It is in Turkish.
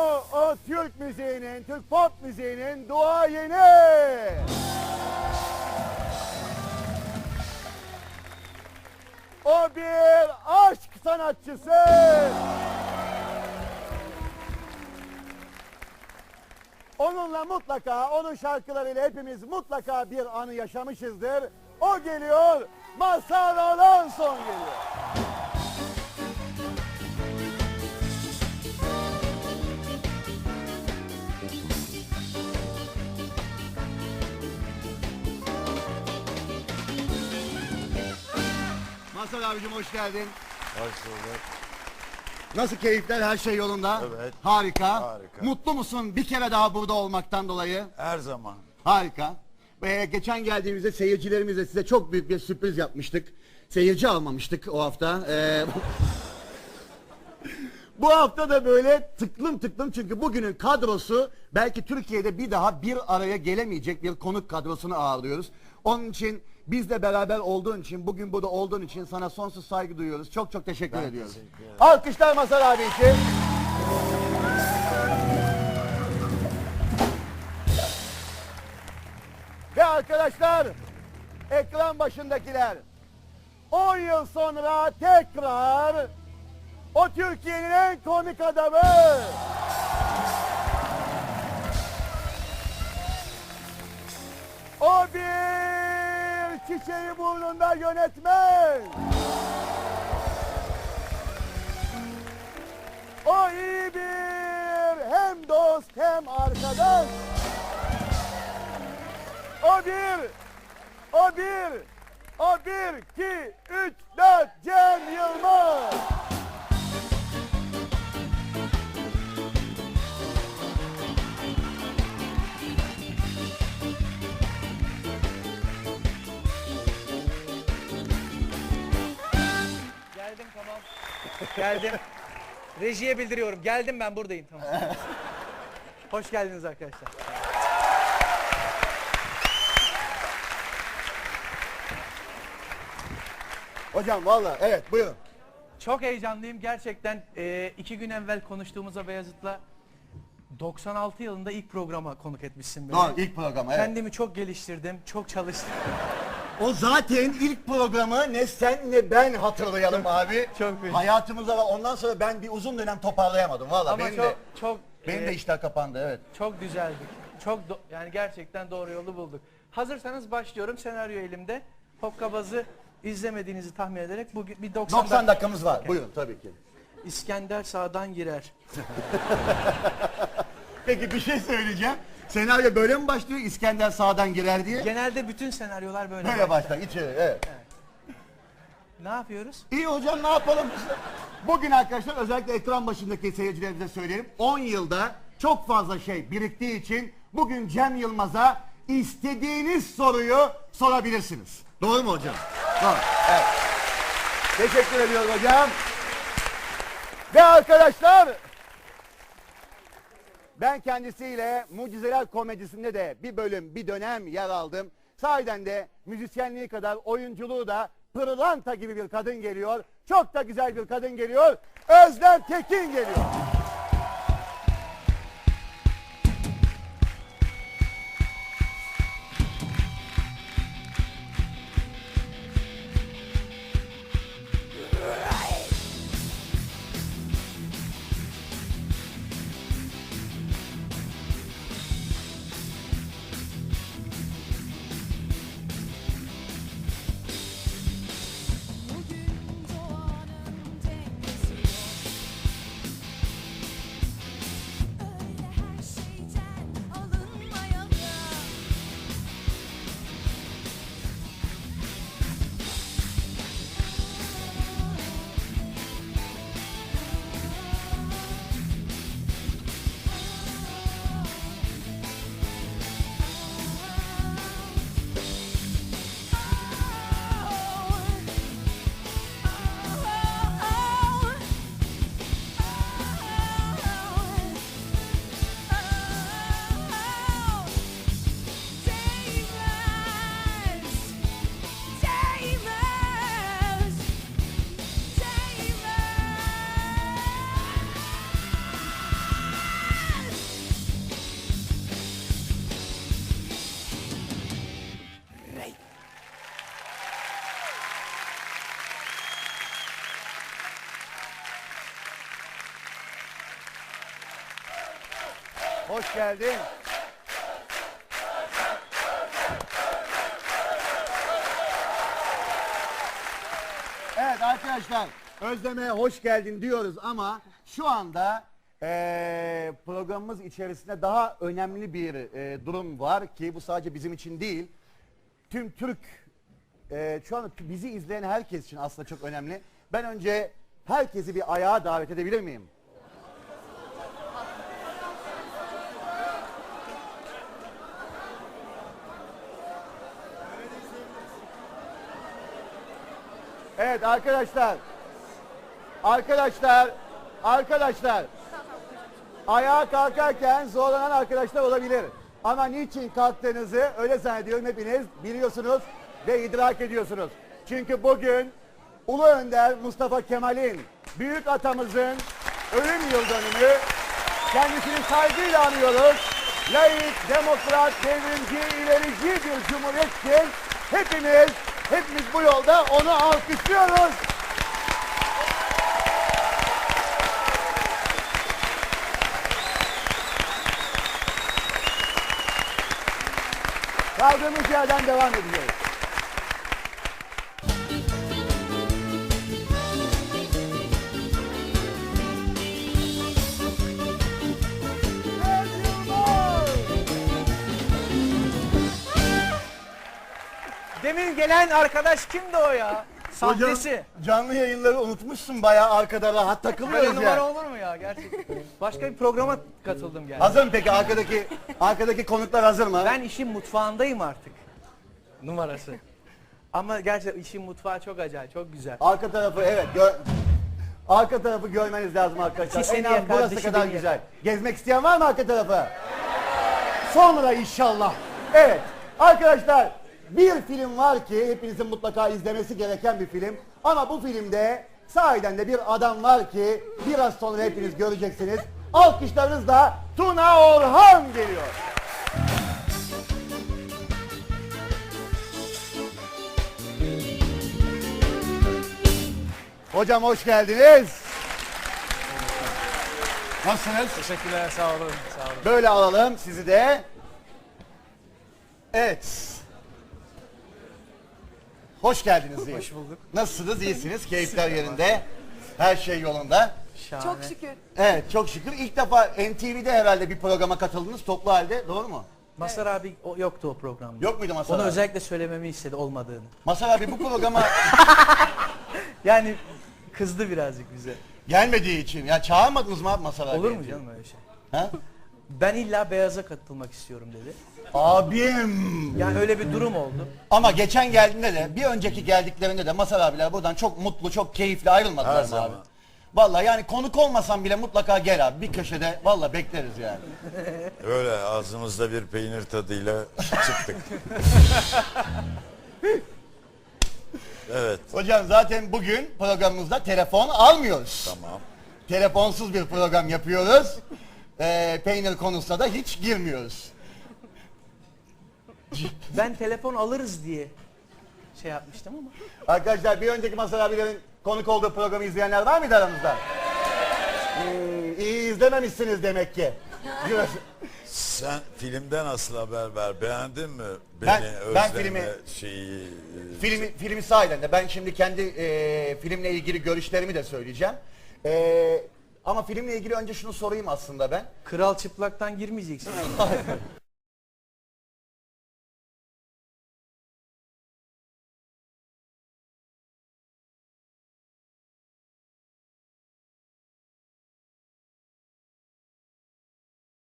O, o Türk müziğinin, Türk pop müziğinin duayeni. O bir aşk sanatçısı. Onunla mutlaka, onun şarkılarıyla hepimiz mutlaka bir anı yaşamışızdır. O geliyor, Mazhar Alanson geliyor. Mazhar abicim hoş geldin. Hoş bulduk. Nasıl keyifler, her şey yolunda? Evet. Harika. Harika. Mutlu musun bir kere daha burada olmaktan dolayı? Her zaman. Harika. Ve geçen geldiğimizde seyircilerimizle size çok büyük bir sürpriz yapmıştık. Seyirci almamıştık o hafta. Ee, bu hafta da böyle tıklım tıklım çünkü bugünün kadrosu belki Türkiye'de bir daha bir araya gelemeyecek bir konuk kadrosunu ağırlıyoruz. Onun için bizle beraber olduğun için, bugün burada olduğun için sana sonsuz saygı duyuyoruz. Çok çok teşekkür Ben ediyoruz. teşekkür ederim. Alkışlar Mazhar abi için. Ve arkadaşlar, ekran başındakiler, 10 yıl sonra tekrar o Türkiye'nin en komik adamı. O bir çiçeği burnunda yönetmen. O iyi bir hem dost hem arkadaş. O bir, o bir, o bir, iki, üç, dört, Cem Yılmaz. Geldim. Rejiye bildiriyorum. Geldim ben buradayım tamam. Hoş geldiniz arkadaşlar. Hocam valla evet buyurun. Çok heyecanlıyım gerçekten. Ee, iki gün evvel konuştuğumuzda Beyazıt'la 96 yılında ilk programa konuk etmişsin beni. Doğru ilk program evet. Kendimi çok geliştirdim, çok çalıştım. O zaten ilk programı ne sen ne ben hatırlayalım abi. Çok büyük. Hayatımızda var. Ondan sonra ben bir uzun dönem toparlayamadım valla. Ama Benim çok de, çok benim e, de işler kapandı evet. çok düzeldik. Çok do- yani gerçekten doğru yolu bulduk. Hazırsanız başlıyorum. Senaryo elimde. Hokkabaz'ı izlemediğinizi tahmin ederek bugün bir 90, 90 dakikamız var. Buyurun tabii ki. İskender sağdan girer. Peki bir şey söyleyeceğim. Senaryo böyle mi başlıyor? İskender sağdan girer diye. Genelde bütün senaryolar böyle. Böyle başlar. içeri evet. Ne yapıyoruz? İyi hocam ne yapalım? Bugün arkadaşlar özellikle ekran başındaki seyircilerimize söyleyelim. 10 yılda çok fazla şey biriktiği için bugün Cem Yılmaz'a istediğiniz soruyu sorabilirsiniz. Doğru mu hocam? Doğru. Evet. Teşekkür ediyorum hocam. Ve arkadaşlar ben kendisiyle Mucizeler Komedisi'nde de bir bölüm, bir dönem yer aldım. Sahiden de müzisyenliği kadar oyunculuğu da pırlanta gibi bir kadın geliyor. Çok da güzel bir kadın geliyor. Özlem Tekin geliyor. Hoş geldin. Evet arkadaşlar Özlem'e hoş geldin diyoruz ama şu anda eee, programımız içerisinde daha önemli bir eee, durum var ki bu sadece bizim için değil. Tüm Türk eee, şu anda bizi izleyen herkes için aslında çok önemli. Ben önce herkesi bir ayağa davet edebilir miyim? Evet arkadaşlar. Arkadaşlar. Arkadaşlar. Ayağa kalkarken zorlanan arkadaşlar olabilir. Ama niçin kalktığınızı öyle zannediyorum hepiniz biliyorsunuz ve idrak ediyorsunuz. Çünkü bugün Ulu Önder Mustafa Kemal'in büyük atamızın ölüm yıl dönümü. Kendisini saygıyla anıyoruz. Layık, demokrat, devrimci, ilerici bir cumhuriyettir. Hepimiz, hepimiz bu yolda onu alkışlıyoruz. Kaldığımız yerden devam edeceğiz. Demin gelen arkadaş kimdi o ya? Sahtesi. Canlı yayınları unutmuşsun bayağı arkada rahat Böyle takılıyoruz numara ya. olur mu ya gerçekten? Başka bir programa katıldım yani. Hazır mı peki arkadaki arkadaki konuklar hazır mı? Ben işin mutfağındayım artık. Numarası. Ama gerçekten işin mutfağı çok acayip, çok güzel. Arka tarafı evet gör... Arka tarafı görmeniz lazım arkadaşlar. Seni En az yakar, burası dışı kadar beni güzel. Gezmek isteyen var mı arka tarafı? Sonra inşallah. Evet arkadaşlar bir film var ki hepinizin mutlaka izlemesi gereken bir film. Ama bu filmde sahiden de bir adam var ki biraz sonra hepiniz göreceksiniz. Alkışlarınızla Tuna Orhan geliyor. Hocam hoş geldiniz. Nasılsınız? Teşekkürler, sağ olun, sağ olun. Böyle alalım sizi de. Evet. Hoş geldiniz diyeyim. Hoş bulduk. Nasılsınız? İyisiniz? Keyifler yerinde. Her şey yolunda. Şahane. Çok şükür. Evet çok şükür. İlk defa NTV'de herhalde bir programa katıldınız toplu halde. Doğru mu? Masar abi o, yoktu o programda. Yok muydu Masar Onu abi? özellikle söylememi istedi olmadığını. Masar abi bu programa Yani kızdı birazcık bize. gelmediği için. Ya çağırmadınız mı abi Masar abi? Olur mu canım öyle şey? Ha? Ben illa beyaza katılmak istiyorum dedi. Abim. Yani öyle bir durum oldu. Ama geçen geldiğinde de bir önceki geldiklerinde de Masar abiler buradan çok mutlu, çok keyifli ayrılmadılar Her mı zaman. abi? Vallahi yani konuk olmasan bile mutlaka gel abi. Bir köşede vallahi bekleriz yani. Öyle ağzımızda bir peynir tadıyla çıktık. evet Hocam zaten bugün programımızda telefon almıyoruz. tamam. Telefonsuz bir program yapıyoruz. Ee, peynir konusuna da hiç girmiyoruz. Ben telefon alırız diye şey yapmıştım ama. Arkadaşlar bir önceki Masar abilerin konuk olduğu programı izleyenler var mıydı aramızda? Hmm, iyi izlememişsiniz demek ki. Sen filmden nasıl haber ver? Beğendin mi? Beni, Ben- ben Özlem'le filmi- şeyi... e, Filmi, filmi sahiden de ben şimdi kendi e, filmle ilgili görüşlerimi de söyleyeceğim. E, ama filmle ilgili önce şunu sorayım aslında ben. Kral çıplaktan girmeyeceksin.